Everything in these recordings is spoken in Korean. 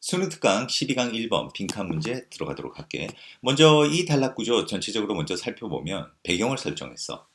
수능 특강 12강 1번 빈칸 문제 들어가도록 할게. 먼저 이 단락 구조 전체적으로 먼저 살펴보면 배경을 설정했어.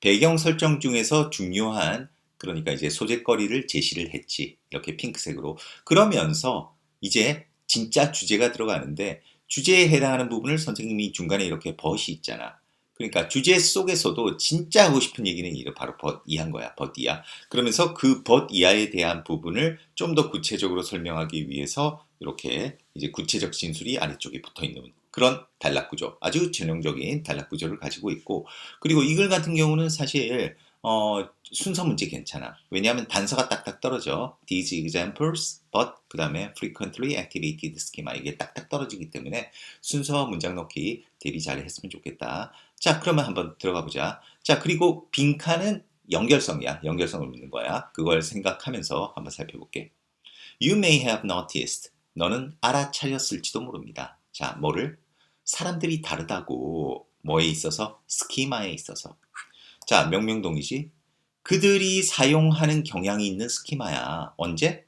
배경 설정 중에서 중요한 그러니까 이제 소재거리를 제시를 했지. 이렇게 핑크색으로. 그러면서 이제 진짜 주제가 들어가는데 주제에 해당하는 부분을 선생님이 중간에 이렇게 벗이 있잖아. 그러니까 주제 속에서도 진짜 하고 싶은 얘기는 바로 벗 이한 거야. 벗 이하. 그러면서 그 벗 이하에 대한 부분을 좀 더 구체적으로 설명하기 위해서 이렇게 이제 구체적 진술이 아래쪽에 붙어 있는 그런 단락 구조. 아주 전형적인 단락 구조를 가지고 있고 그리고 이글 같은 경우는 사실 어, 순서 문제 괜찮아. 왜냐하면 단서가 딱딱 떨어져. These examples, but 그 다음에 frequently activated schema 이게 딱딱 떨어지기 때문에 순서 문장 넣기 대비 잘 했으면 좋겠다. 자, 그러면 한번 들어가 보자. 자, 그리고 빈칸은 연결성이야. 연결성을 묻는 거야. 그걸 생각하면서 한번 살펴볼게. You may have noticed. 너는 알아차렸을지도 모릅니다. 자, 뭐를? 사람들이 다르다고 뭐에 있어서? 스키마에 있어서. 자, 명명동이지. 그들이 사용하는 경향이 있는 스키마야. 언제?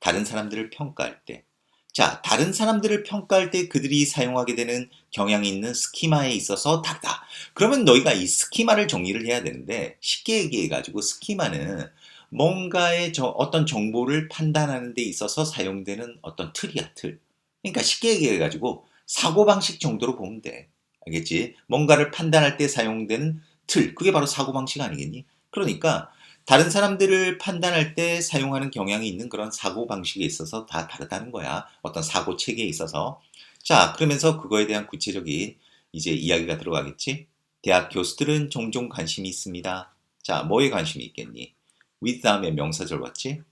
다른 사람들을 평가할 때. 자, 다른 사람들을 평가할 때 그들이 사용하게 되는 경향이 있는 스키마에 있어서 다르다. 그러면 너희가 이 스키마를 정리를 해야 되는데 쉽게 얘기해 가지고 스키마는 뭔가의 저 어떤 정보를 판단하는 데 있어서 사용되는 어떤 틀이야, 틀. 그러니까 쉽게 얘기해가지고 사고방식 정도로 보면 돼. 알겠지? 뭔가를 판단할 때 사용되는 틀. 그게 바로 사고방식 아니겠니? 그러니까 다른 사람들을 판단할 때 사용하는 경향이 있는 그런 사고방식에 있어서 다 다르다는 거야. 어떤 사고 체계에 있어서. 자, 그러면서 그거에 대한 구체적인 이제 이야기가 들어가겠지? 대학 교수들은 종종 관심이 있습니다. 자, 뭐에 관심이 있겠니? With 다음에 명사절 왔지?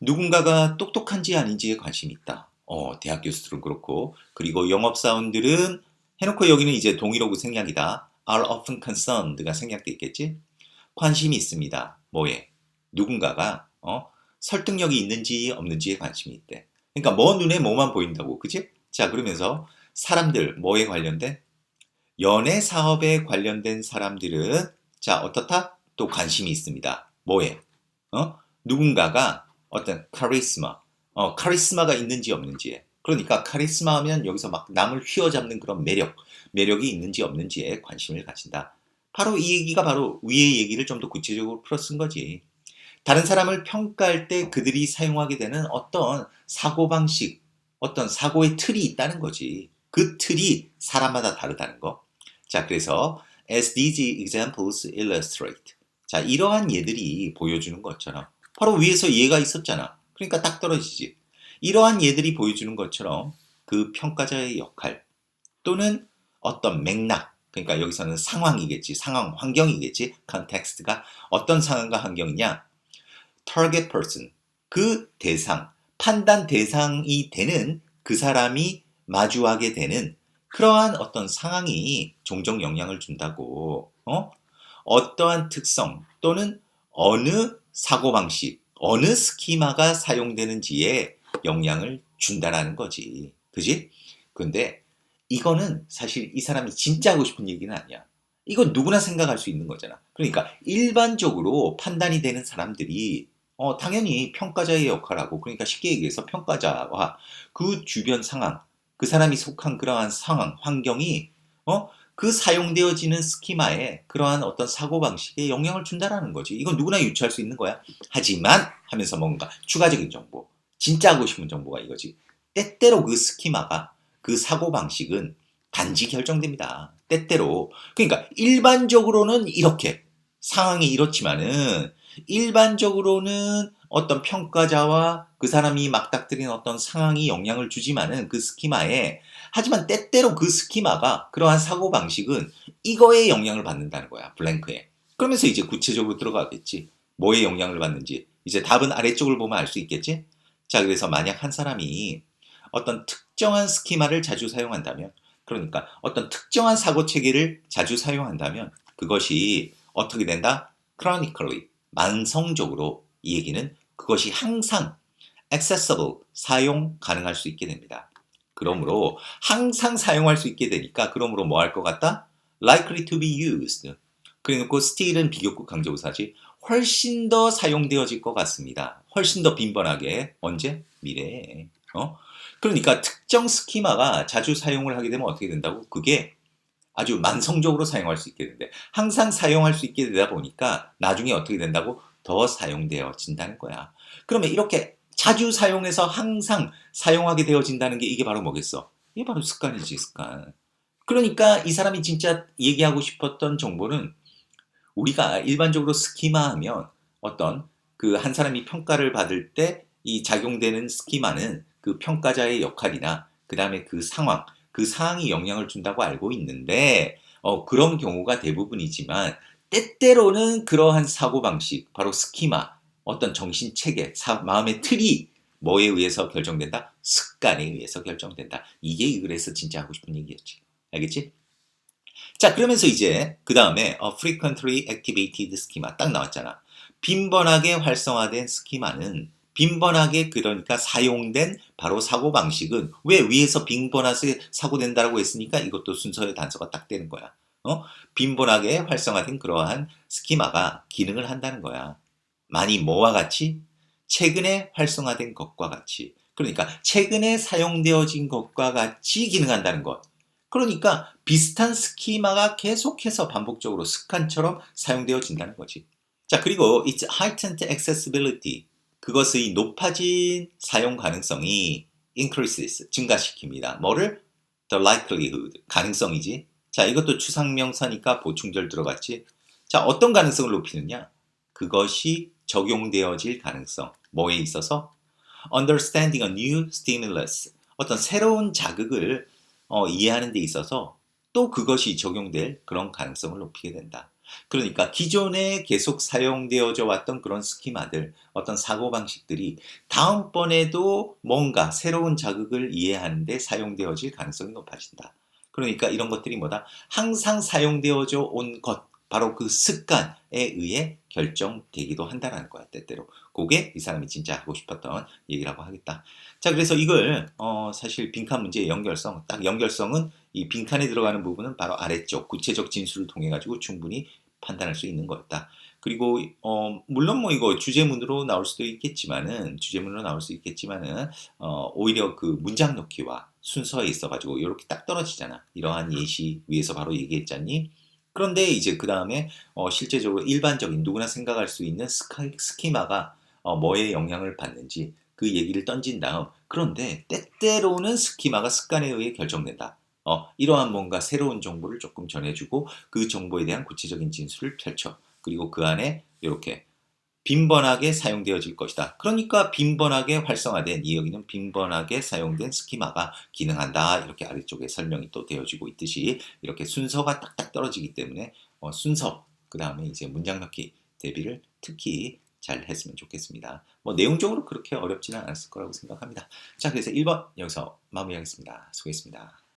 누군가가 똑똑한지 아닌지에 관심이 있다. 어, 대학 교수들은 그렇고. 그리고 영업 사원들은 해놓고 여기는 이제 동일어구 생략이다. are often concerned가 생략돼 있겠지? 관심이 있습니다. 뭐에? 누군가가 어? 설득력이 있는지 없는지에 관심이 있대. 그러니까 뭐 눈에 뭐만 보인다고, 그지? 자, 그러면서 사람들 뭐에 관련된? 연애 사업에 관련된 사람들은 자, 어떻다? 또 관심이 있습니다. 뭐에? 어? 누군가가 어떤 카리스마, 어, 카리스마가 있는지 없는지에. 그러니까 카리스마 하면 여기서 막 남을 휘어잡는 그런 매력, 매력이 있는지 없는지에 관심을 가진다. 바로 이 얘기가 바로 위의 얘기를 좀 더 구체적으로 풀어 쓴 거지. 다른 사람을 평가할 때 그들이 사용하게 되는 어떤 사고방식, 어떤 사고의 틀이 있다는 거지. 그 틀이 사람마다 다르다는 거. 자, 그래서 these examples illustrate. 자, 이러한 예들이 보여주는 것처럼 바로 위에서 얘가 있었잖아. 그러니까 딱 떨어지지. 이러한 예들이 보여주는 것처럼 그 평가자의 역할 또는 어떤 맥락, 그러니까 여기서는 상황이겠지, 상황, 환경이겠지, 컨텍스트가 어떤 상황과 환경이냐? target person, 그 대상, 판단 대상이 되는 그 사람이 마주하게 되는 그러한 어떤 상황이 종종 영향을 준다고, 어? 어떠한 특성 또는 어느 사고방식, 어느 스키마가 사용되는지에 영향을 준다라는 거지. 그지? 근데 이거는 사실 이 사람이 진짜 하고 싶은 얘기는 아니야. 이건 누구나 생각할 수 있는 거잖아. 그러니까 일반적으로 판단이 되는 사람들이 어, 당연히 평가자의 역할하고 그러니까 쉽게 얘기해서 평가자와 그 주변 상황, 그 사람이 속한 그러한 상황, 환경이 어, 그 사용되어지는 스키마에 그러한 어떤 사고방식에 영향을 준다라는 거지. 이건 누구나 유추할 수 있는 거야. 하지만 하면서 뭔가 추가적인 정보, 진짜 하고 싶은 정보가 이거지. 때때로 그 스키마가 그 사고방식은 단지 결정됩니다. 때때로. 그러니까 일반적으로는 이렇게 상황이 이렇지만은 일반적으로는 어떤 평가자와 그 사람이 막닥뜨린 어떤 상황이 영향을 주지만은 그 스키마에 하지만 때때로 그 스키마가 그러한 사고방식은 이거에 영향을 받는다는 거야. 블랭크에. 그러면서 이제 구체적으로 들어가겠지. 뭐에 영향을 받는지. 이제 답은 아래쪽을 보면 알 수 있겠지? 자, 그래서 만약 한 사람이 어떤 특정한 스키마를 자주 사용한다면, 그러니까 어떤 특정한 사고 체계를 자주 사용한다면 그것이 어떻게 된다? chronically, 만성적으로 이 얘기는 그것이 항상 accessible, 사용 가능할 수 있게 됩니다. 그러므로 항상 사용할 수 있게 되니까 그러므로 뭐 할 것 같다? likely to be used. 그래놓고 still은 비교급 강조부사지. 훨씬 더 사용되어질 것 같습니다. 훨씬 더 빈번하게. 언제? 미래에. 어? 그러니까 특정 스키마가 자주 사용을 하게 되면 어떻게 된다고? 그게 아주 만성적으로 사용할 수 있게 된대. 항상 사용할 수 있게 되다 보니까 나중에 어떻게 된다고? 더 사용되어진다는 거야. 그러면 이렇게 자주 사용해서 항상 사용하게 되어진다는 게 이게 바로 뭐겠어? 이게 바로 습관이지, 습관. 그러니까 이 사람이 진짜 얘기하고 싶었던 정보는 우리가 일반적으로 스키마 하면 어떤 그 한 사람이 평가를 받을 때 이 작용되는 스키마는 그 평가자의 역할이나 그 다음에 그 상황, 그 사항이 영향을 준다고 알고 있는데 어, 그런 경우가 대부분이지만 때때로는 그러한 사고방식, 바로 스키마, 어떤 정신 체계, 사- 마음의 틀이 뭐에 의해서 결정된다? 습관에 의해서 결정된다. 이게 그래서 진짜 하고 싶은 얘기였지. 알겠지? 자, 그러면서 이제 그 다음에 어, frequently activated schema 딱 나왔잖아. 빈번하게 활성화된 스키마는 빈번하게 그러니까 사용된 바로 사고 방식은 왜 위에서 빈번하게 사고된다라고 했으니까 이것도 순서의 단서가 딱 되는 거야. 어? 빈번하게 활성화된 그러한 스키마가 기능을 한다는 거야. 많이 뭐와 같이 최근에 활성화된 것과 같이 그러니까 최근에 사용되어진 것과 같이 기능한다는 것. 그러니까 비슷한 스키마가 계속해서 반복적으로 습관처럼 사용되어진다는 거지. 자, 그리고 its heightened accessibility. 그것의 높아진 사용 가능성이 increases, 증가시킵니다. 뭐를? the likelihood, 가능성이지. 자, 이것도 추상명사니까 보충절 들어갔지. 자, 어떤 가능성을 높이느냐? 그것이 적용되어질 가능성. 뭐에 있어서? understanding a new stimulus. 어떤 새로운 자극을 어, 이해하는 데 있어서 또 그것이 적용될 그런 가능성을 높이게 된다. 그러니까 기존에 계속 사용되어져 왔던 그런 스키마들, 어떤 사고방식들이 다음번에도 뭔가 새로운 자극을 이해하는데 사용되어질 가능성이 높아진다. 그러니까 이런 것들이 뭐다? 항상 사용되어져 온 것, 바로 그 습관에 의해 결정되기도 한다는 거야, 때때로. 그게 이 사람이 진짜 하고 싶었던 얘기라고 하겠다. 자, 그래서 이걸 어, 사실 빈칸 문제의 연결성, 딱 연결성은 이 빈칸에 들어가는 부분은 바로 아래쪽 구체적 진술을 통해 가지고 충분히 판단할 수 있는 거였다. 그리고 어, 물론 뭐 이거 주제문으로 나올 수도 있겠지만은 주제문으로 나올 수 있겠지만은 어, 오히려 그 문장 넣기와 순서에 있어 가지고 이렇게 딱 떨어지잖아. 이러한 예시 위에서 바로 얘기했잖니. 그런데 이제 그 다음에 어, 실제적으로 일반적인 누구나 생각할 수 있는 스카, 스키마가 어, 뭐에 영향을 받는지 그 얘기를 던진 다음 그런데 때때로는 스키마가 습관에 의해 결정된다. 어, 이러한 뭔가 새로운 정보를 조금 전해주고 그 정보에 대한 구체적인 진술을 펼쳐. 그리고 그 안에 이렇게 빈번하게 사용되어질 것이다. 그러니까 빈번하게 활성화된 이 여기는 빈번하게 사용된 스키마가 기능한다. 이렇게 아래쪽에 설명이 또 되어지고 있듯이 이렇게 순서가 딱딱 떨어지기 때문에 어, 순서 그 다음에 이제 문장 넣기 대비를 특히 잘 했으면 좋겠습니다. 뭐 내용적으로 그렇게 어렵지는 않았을 거라고 생각합니다. 자, 그래서 1번 여기서 마무리하겠습니다. 수고했습니다.